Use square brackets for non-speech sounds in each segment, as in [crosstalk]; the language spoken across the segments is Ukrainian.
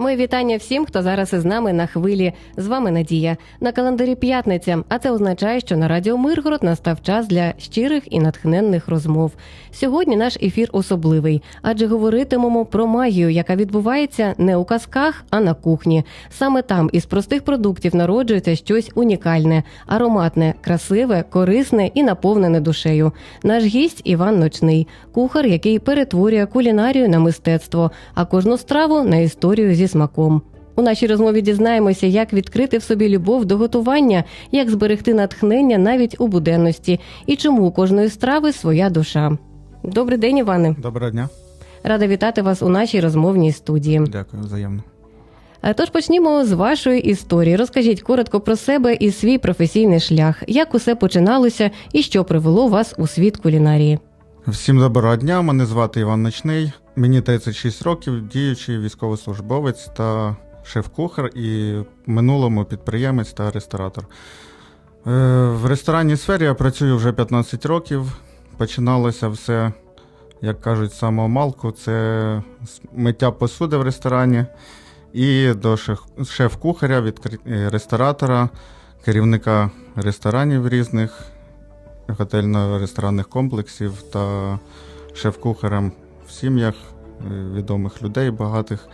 Моє вітання всім, хто зараз із нами на хвилі. З вами Надія. На календарі п'ятниця, а це означає, що на радіо Миргород настав час для щирих і натхненних розмов. Сьогодні наш ефір особливий, адже говоритимемо про магію, яка відбувається не у казках, а на кухні. Саме там із простих продуктів народжується щось унікальне, ароматне, красиве, корисне і наповнене душею. Наш гість Іван Ночний, кухар, який перетворює кулінарію на мистецтво, а кожну страву на історію зі смаком. У нашій розмові дізнаємося, як відкрити в собі любов до готування, як зберегти натхнення навіть у буденності, і чому у кожної страви своя душа. Добрий день, Іване. Доброго дня. Рада вітати вас у нашій розмовній студії. Дякую, взаємно. Е, Тож почнімо з вашої історії. Розкажіть коротко про себе і свій професійний шлях, як усе починалося і що привело вас у світ кулінарії. Всім доброго дня. Мене звати Іван Ночний. Мені 36 років, діючий військовослужбовець та шеф-кухар і минулому підприємець та ресторатор. Е, В ресторанній сфері я працюю вже 15 років. Починалося все, як кажуть, з самого малку. Це миття посуди в ресторані і до шеф- шеф-кухаря, відкри- е, ресторатора, керівника ресторанів різних, готельно-ресторанних комплексів та шеф-кухарем в сім'ях е, відомих людей багатих.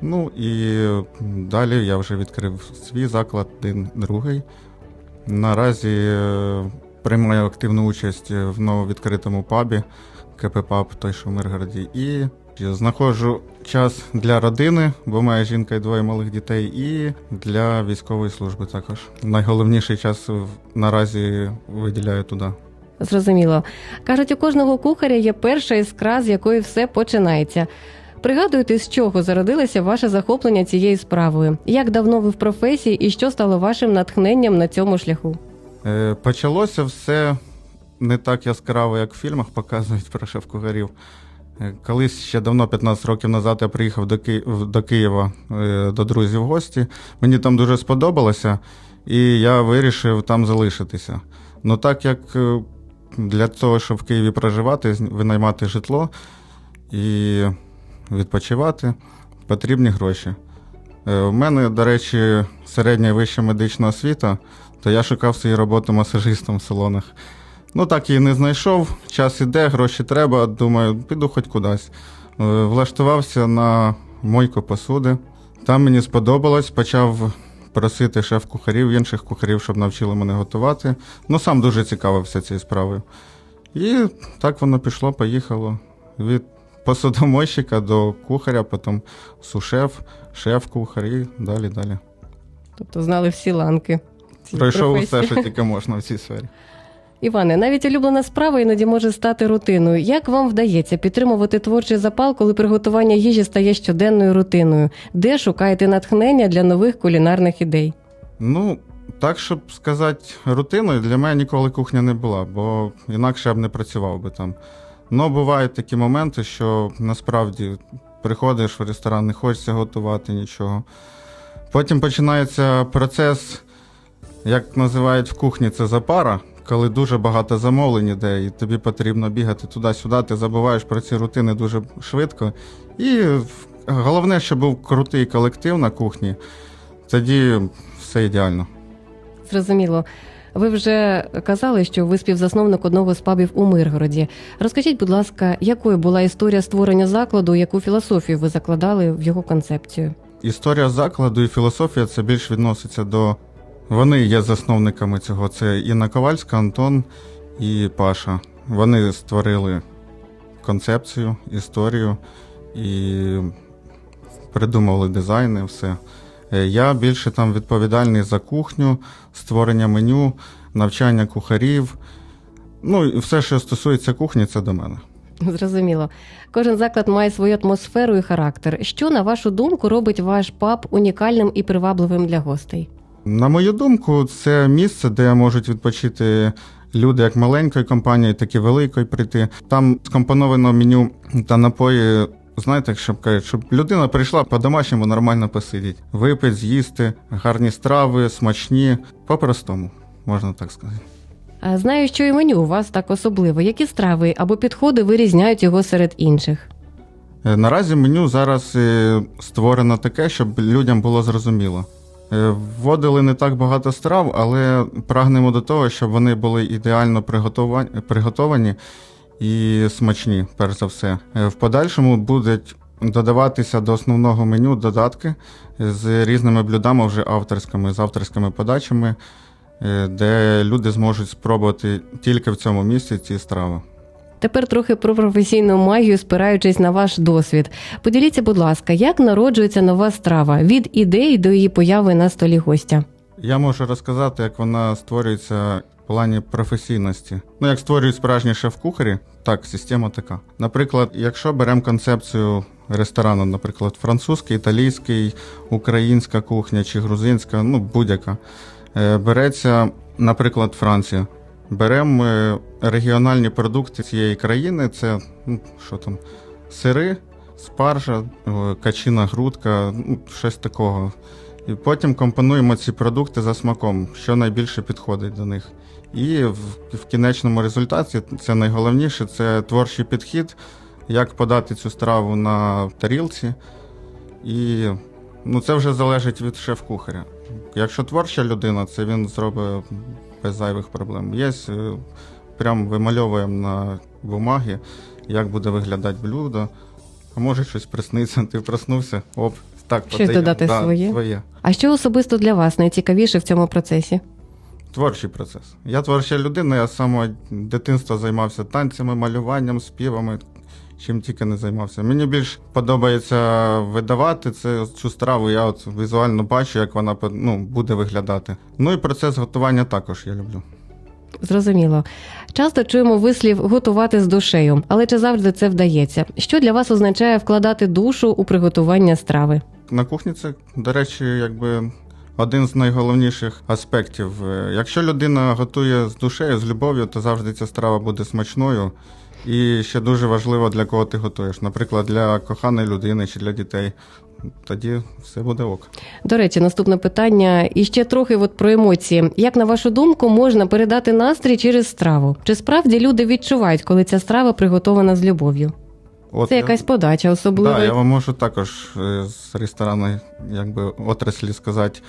Ну і далі я вже відкрив свій заклад, один другий. Наразі е, приймаю активну участь в нововідкритому пабі КП ПАБ, той, що в Миргороді. І знаходжу час для родини, бо моя жінка і двоє малих дітей, і для військової служби також. Найголовніший час наразі виділяю туди. Зрозуміло. Кажуть, у кожного кухаря є перша іскра, з якої все починається. Пригадуєте, з чого зародилося ваше захоплення цією справою? Як давно ви в професії і що стало вашим натхненням на цьому шляху? Е, Почалося все не так яскраво, як в фільмах показують про шеф-кухарів. Е, Колись ще давно, 15 років назад, я приїхав до, Ки... до Києва е, до друзів в гості. Мені там дуже сподобалося, і я вирішив там залишитися. Ну так як е, для того, щоб в Києві проживати, винаймати житло і відпочивати, потрібні гроші. Е, У мене, до речі, середня вища медична освіта, то я шукав свою роботу масажистом в салонах. Ну так і не знайшов. Час іде, гроші треба. Думаю, піду хоч кудись. Е, Влаштувався на мойку посуди. Там мені сподобалось, почав просити шеф-кухарів, інших кухарів, щоб навчили мене готувати. Ну, сам дуже цікавився цією справою. І так воно пішло, поїхало. Від посудомойщика до кухаря, потім сушеф, шеф-кухар і далі далі. Тобто знали всі ланки. Пройшов професії. усе, що тільки можна в цій сфері. Іване, навіть улюблена справа іноді може стати рутиною. Як вам вдається підтримувати творчий запал, коли приготування їжі стає щоденною рутиною? Де шукаєте натхнення для нових кулінарних ідей? Ну, так, щоб сказати, рутиною для мене ніколи кухня не була, бо інакше я б не працював би там. Ну, бувають такі моменти, що насправді приходиш в ресторан, не хочеться готувати нічого. Потім починається процес, як називають в кухні, це запара, коли дуже багато замовлень іде, і тобі потрібно бігати туди-сюди, ти забуваєш про ці рутини дуже швидко. І головне, щоб був крутий колектив на кухні, тоді все ідеально. Зрозуміло. Ви вже казали, що ви співзасновник одного з пабів у Миргороді. Розкажіть, будь ласка, якою була історія створення закладу, яку філософію ви закладали в його концепцію? Історія закладу і філософія це більш відноситься до. Вони є засновниками цього. Це Інна Ковальська, Антон і Паша. Вони створили концепцію, історію і придумали дизайни, все. Е, Я більше там відповідальний за кухню, створення меню, навчання кухарів. Ну і все, що стосується кухні, це до мене. Зрозуміло. Кожен заклад має свою атмосферу і характер. Що, на вашу думку, робить ваш паб унікальним і привабливим для гостей? На мою думку, це місце, де можуть відпочити люди як маленької компанії, так і великої прийти. Там скомпоновано меню та напої. Знаєте, щоб кажуть, щоб людина прийшла по-домашньому нормально посидіти, випити, з'їсти, гарні страви, смачні, по-простому, можна так сказати. А Знаю, що і меню у вас так особливо. Які страви або підходи вирізняють його серед інших? Е, Наразі меню зараз е, створено таке, щоб людям було зрозуміло. Е, Вводили не так багато страв, але прагнемо до того, щоб вони були ідеально приготовані і смачні, перш за все. Е, В подальшому будуть додаватися до основного меню додатки з різними блюдами вже авторськими, з авторськими подачами, е, де люди зможуть спробувати тільки в цьому місці ці страви. Тепер трохи про професійну магію, спираючись на ваш досвід. Поділіться, будь ласка, як народжується нова страва від ідеї до її появи на столі гостя. Я можу розказати, як вона створюється в плані професійності. Ну, як створюють справжні шеф-кухарі, так, система така. Наприклад, якщо беремо концепцію ресторану, наприклад, французький, італійський, українська кухня чи грузинська, ну будь-яка, е, береться, наприклад, Франція. Беремо регіональні продукти цієї країни, це ну, що там, сири, спаржа, е, качина грудка, ну, щось такого. І потім компонуємо ці продукти за смаком, що найбільше підходить до них. І в, в кінечному результаті це найголовніше це творчий підхід, як подати цю страву на тарілці. І ну, це вже залежить від шеф-кухаря. Якщо творча людина, це він зробить без зайвих проблем. Є, е, прям вимальовуємо на бумагі, як буде виглядати блюдо. А може щось присниться, ти проснувся, оп, так, Щось подаємо. додати Да, своє? своє. А що особисто для вас найцікавіше в цьому процесі? Творчий процес. Я творча людина, я з самого дитинства займався танцями, малюванням, співами, чим тільки не займався. Мені більш подобається видавати це, цю страву, я от візуально бачу, як вона ну, буде виглядати. Ну і процес готування також я люблю. Зрозуміло. Часто чуємо вислів готувати з душею, але чи завжди це вдається? Що для вас означає вкладати душу у приготування страви? На кухні це, до речі, якби один з найголовніших аспектів. Е, Якщо людина готує з душею, з любов'ю, то завжди ця страва буде смачною. І ще дуже важливо, для кого ти готуєш. Наприклад, для коханої людини чи для дітей. Тоді все буде ок. До речі, наступне питання і ще трохи от про емоції. Як на вашу думку, можна передати настрій через страву? Чи справді люди відчувають, коли ця страва приготована з любов'ю? От Це я- якась подача особлива. Да, я вам можу також е, з ресторану, якби отраслі сказати.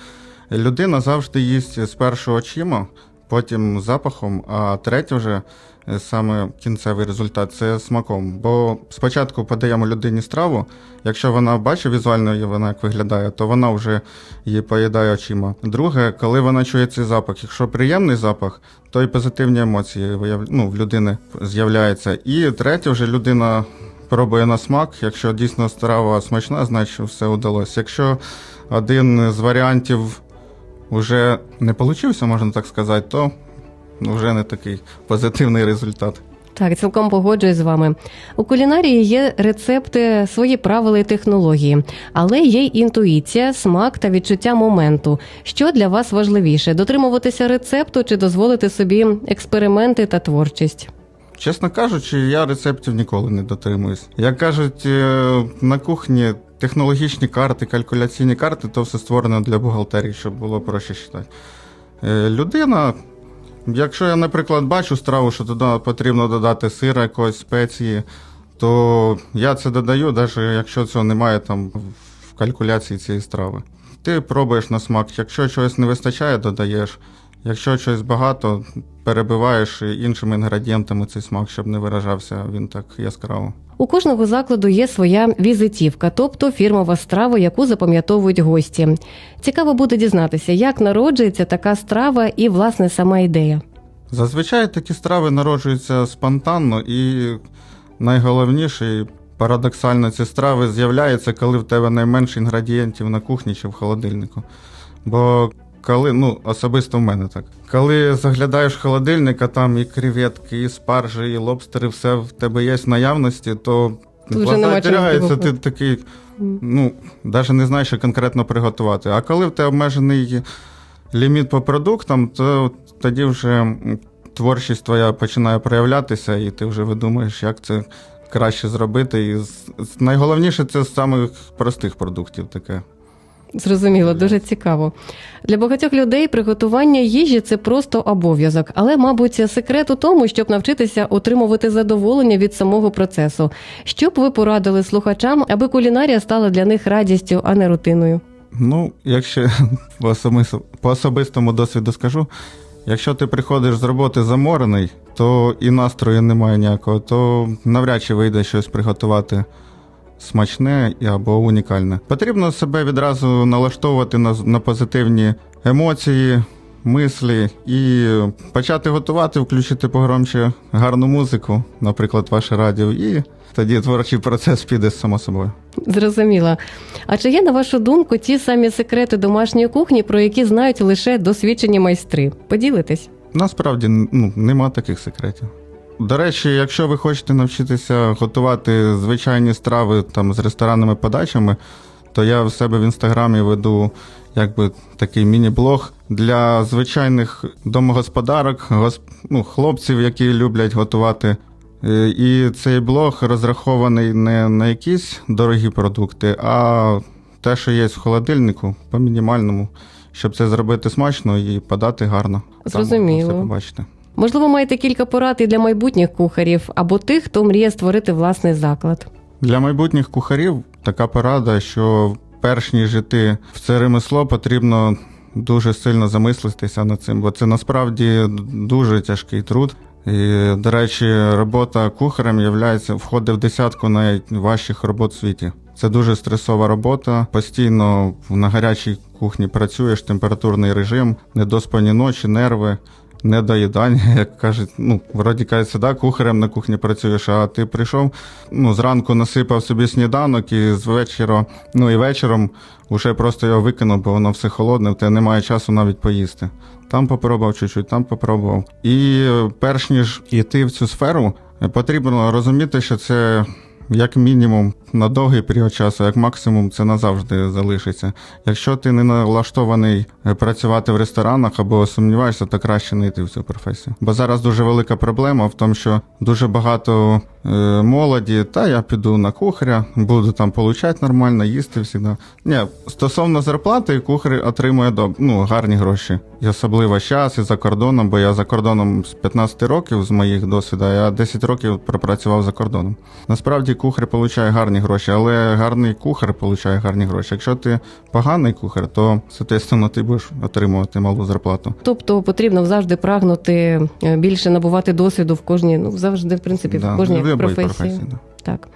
Людина завжди їсть спершу очима, потім запахом, а третє вже е, саме кінцевий результат це смаком. Бо спочатку подаємо людині страву, якщо вона бачить візуально, вона як виглядає, то вона вже її поїдає очима. Друге, коли вона чує цей запах, якщо приємний запах, то і позитивні емоції ну, в людини з'являються. І третє, вже людина пробує на смак. Якщо дійсно страва смачна, значить все вдалося. Якщо один з варіантів вже не вийшов, можна так сказати, то вже не такий позитивний результат. Так, цілком погоджуюсь з вами. У кулінарії є рецепти, свої правила і технології, але є й інтуїція, смак та відчуття моменту. Що для вас важливіше: дотримуватися рецепту чи дозволити собі експерименти та творчість? Чесно кажучи, я рецептів ніколи не дотримуюсь. Як кажуть, е, на кухні технологічні карти, калькуляційні карти, то все створено для бухгалтерії, щоб було проще читати. Е, Людина, якщо я, наприклад, бачу страву, що туди потрібно додати сира, якоїсь спеції, то я це додаю, навіть якщо цього немає там в калькуляції цієї страви. Ти пробуєш на смак, якщо чогось не вистачає, додаєш. Якщо чогось багато, перебиваєш іншими інгредієнтами цей смак, щоб не виражався він так яскраво. У кожного закладу є своя візитівка, тобто фірмова страва, яку запам'ятовують гості. Цікаво буде дізнатися, як народжується така страва і власне сама ідея. Зазвичай такі страви народжуються спонтанно, і найголовніше, парадоксально, ці страви з'являються, коли в тебе найменше інгредієнтів на кухні чи в холодильнику. Бо коли, ну, особисто в мене так. Коли заглядаєш в холодильник, а там і креветки, і спаржі, і лобстери, все в тебе є в наявності, то Тут вже глаза нема чого теряються, ти здивувати. такий, ну, навіть не знаєш, що конкретно приготувати. А коли в тебе обмежений ліміт по продуктам, то тоді вже творчість твоя починає проявлятися, і ти вже видумаєш, як це краще зробити. І з- з- найголовніше це з самих простих продуктів таке. Зрозуміло, дуже цікаво. Для багатьох людей приготування їжі це просто обов'язок, але, мабуть, секрет у тому, щоб навчитися отримувати задоволення від самого процесу. Що б ви порадили слухачам, аби кулінарія стала для них радістю, а не рутиною? Ну, якщо [laughs] по, особисто, по особистому досвіду скажу, якщо ти приходиш з роботи заморений, то і настрою немає ніякого, то навряд чи вийде щось приготувати смачне або унікальне. Потрібно себе відразу налаштовувати на, на позитивні емоції, мислі і почати готувати, включити погромче гарну музику, наприклад, ваше радіо, і тоді творчий процес піде само собою. Зрозуміла. А чи є, на вашу думку, ті самі секрети домашньої кухні, про які знають лише досвідчені майстри? Поділитесь? Насправді ну, нема таких секретів. До речі, якщо ви хочете навчитися готувати звичайні страви там з ресторанними подачами, то я в себе в інстаграмі веду якби такий міні-блог для звичайних домогосподарок, гос- ну, хлопців, які люблять готувати. Е, І цей блог розрахований не на якісь дорогі продукти, а те, що є в холодильнику, по мінімальному, щоб це зробити смачно і подати гарно. Там Зрозуміло. можна все побачити. Можливо, маєте кілька порад і для майбутніх кухарів або тих, хто мріє створити власний заклад. Для майбутніх кухарів така порада, що перш ніж іти в це ремесло, потрібно дуже сильно замислитися над цим, бо це насправді дуже тяжкий труд. І, до речі, робота кухарем являється, входить в десятку найважчих робот в світі. Це дуже стресова робота. Постійно на гарячій кухні працюєш, температурний режим, недоспані ночі, нерви. Недоїдання, [laughs] як кажуть, ну, вроді кажеться, да, кухарем на кухні працюєш, а ти прийшов, ну, зранку насипав собі сніданок і з вечора, ну і вечором вже просто його викинув, бо воно все холодне, в тебе немає часу навіть поїсти. Там попробував чуть-чуть, там попробував. І е, перш ніж йти в цю сферу, потрібно розуміти, що це як мінімум на довгий період часу, як максимум, це назавжди залишиться. Якщо ти не налаштований е, працювати в ресторанах або сумніваєшся, то краще не йти в цю професію. Бо зараз дуже велика проблема в тому, що дуже багато е, молоді, та я піду на кухаря, буду там получати нормально, їсти завжди. Ні, стосовно зарплати, кухар отримує доб... ну, гарні гроші. І особливо зараз і за кордоном, бо я за кордоном з 15 років з моїх досвіду, я 10 років пропрацював за кордоном. Насправді кухар получає гарні гроші, але гарний кухар получає гарні гроші. Якщо ти поганий кухар, то соответственно, ти будеш отримувати малу зарплату. Тобто потрібно завжди прагнути е, більше набувати досвіду в кожній, ну завжди, в принципі, Да, в кожній професії. професії, да. Так.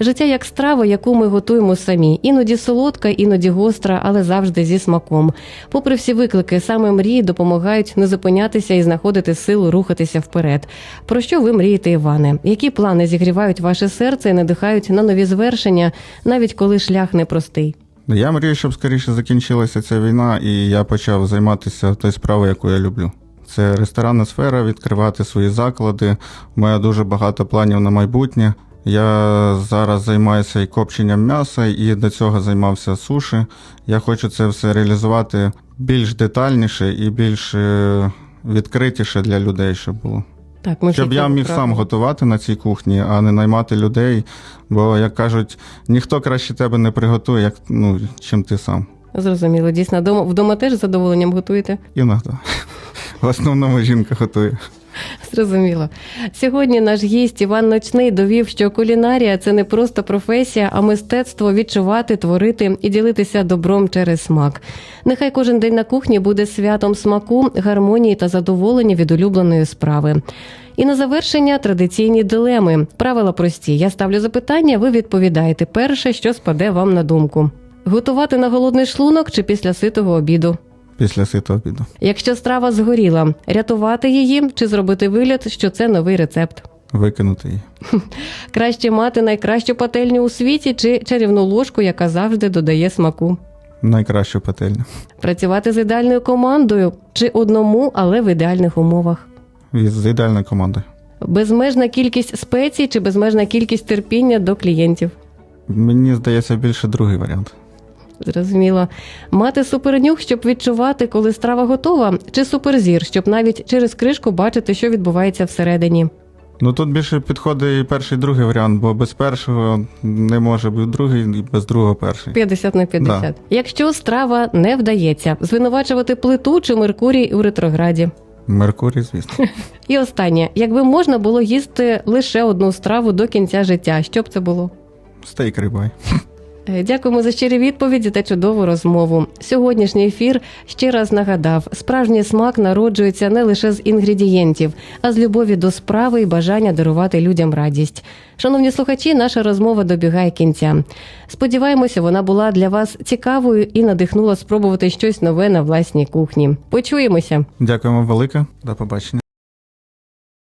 Життя як страва, яку ми готуємо самі. Іноді солодка, іноді гостра, але завжди зі смаком. Попри всі виклики, саме мрії допомагають не зупинятися і знаходити силу рухатися вперед. Про що ви мрієте, Іване? Які плани зігрівають ваше серце і надихають на нові звершення, навіть коли шлях непростий? Я мрію, щоб скоріше закінчилася ця війна, і я почав займатися тою справою, яку я люблю. Це ресторанна сфера, відкривати свої заклади. У мене дуже багато планів на майбутнє. Я зараз займаюся і копченням м'яса, і до цього займався суші. Я хочу це все реалізувати більш детальніше і більш е, відкритіше для людей, щоб було. Так, ми Щоб я міг сам готувати на цій кухні, а не наймати людей. Бо, як кажуть, ніхто краще тебе не приготує, як ну, чим ти сам. Зрозуміло, дійсно, дома вдома теж з задоволенням готуєте. Іноді. В основному жінка готує. [laughs] Зрозуміло. Сьогодні наш гість Іван Ночний довів, що кулінарія це не просто професія, а мистецтво відчувати, творити і ділитися добром через смак. Нехай кожен день на кухні буде святом смаку, гармонії та задоволення від улюбленої справи. І на завершення традиційні дилеми. Правила прості. Я ставлю запитання, ви відповідаєте перше, що спаде вам на думку. Готувати на голодний шлунок чи після ситого обіду? Після ситого обіду. Якщо страва згоріла, рятувати її чи зробити вигляд, що це новий рецепт. Викинути її. [laughs] Краще мати найкращу пательню у світі чи чарівну ложку, яка завжди додає смаку. Найкращу пательню. Працювати з ідеальною командою чи одному, але в ідеальних умовах. З ідеальною командою. Безмежна кількість спецій чи безмежна кількість терпіння до клієнтів. Мені здається, більше другий варіант. Зрозуміло. Мати супернюх, щоб відчувати, коли страва готова, чи суперзір, щоб навіть через кришку бачити, що відбувається всередині. Ну тут більше підходить і перший, і другий варіант, бо без першого не може бути другий, і без другого перший. 50 на 50. Да. Якщо страва не вдається, звинувачувати плиту чи Меркурій у ретрограді. Меркурій, звісно. [laughs] І останнє, якби можна було їсти лише одну страву до кінця життя, що б це було? Стейк рибай. [laughs] Е, Дякуємо за щирі відповіді та чудову розмову. Сьогоднішній ефір ще раз нагадав: справжній смак народжується не лише з інгредієнтів, а з любові до справи і бажання дарувати людям радість. Шановні слухачі, наша розмова добігає кінця. Сподіваємося, вона була для вас цікавою і надихнула спробувати щось нове на власній кухні. Почуємося. Дякуємо велике. До побачення.